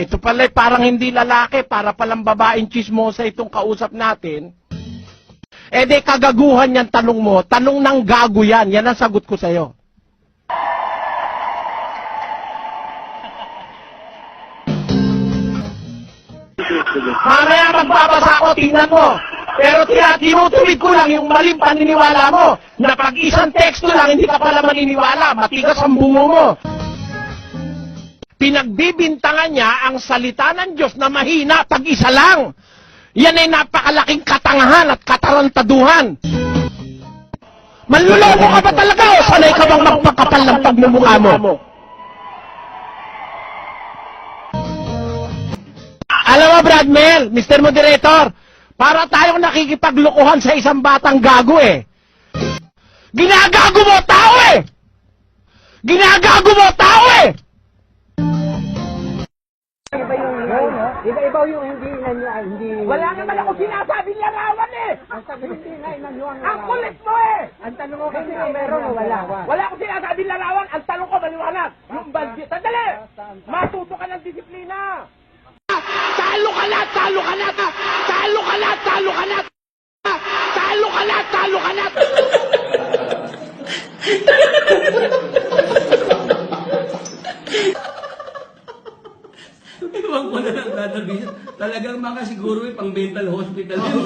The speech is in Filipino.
Ito pala parang hindi lalaki, para palang babaeng chismosa itong kausap natin. Eh di kagaguhan yan tanong mo. Tanong ng gago yan. Yan ang sagot ko sa'yo. Mamaya magbabasa ako, tingnan mo. Pero tinutinutuwid ko lang yung maling paniniwala mo. Na pag isang teksto lang, hindi ka pala maniniwala. Matigas ang bungo mo. Pinagbibintangan niya ang salita ng Diyos na mahina pag isa lang. Yan ay napakalaking katangahan at katarantaduhan. Manluloko ka ba talaga o sanay ka bang magpakapal ng pagmumukha mo? Alam mo, Brad Mel, Mr. Moderator, para tayong nakikipaglukuhan sa isang batang gago eh. Ginagago mo tao eh! Ginagago mo tao eh! Yung iba-iba yung hindi na hindi Wala naman ako sinasabing larawan eh! ang sabi hindi na inanyuan Ang kulit mo eh! ang tanong ko kasi meron o wala Wala akong sinasabing larawan, ang tanong ko maliwanag. Yung budget, sandali! Matuto ka ng disiplina! Talo ka na! Talo ka na! Talo ka na! Talo ka na! Talo ka na! Talo ka na! Ko na lang dadabihin. Talagang makasiguro yung pang mental hospital yun.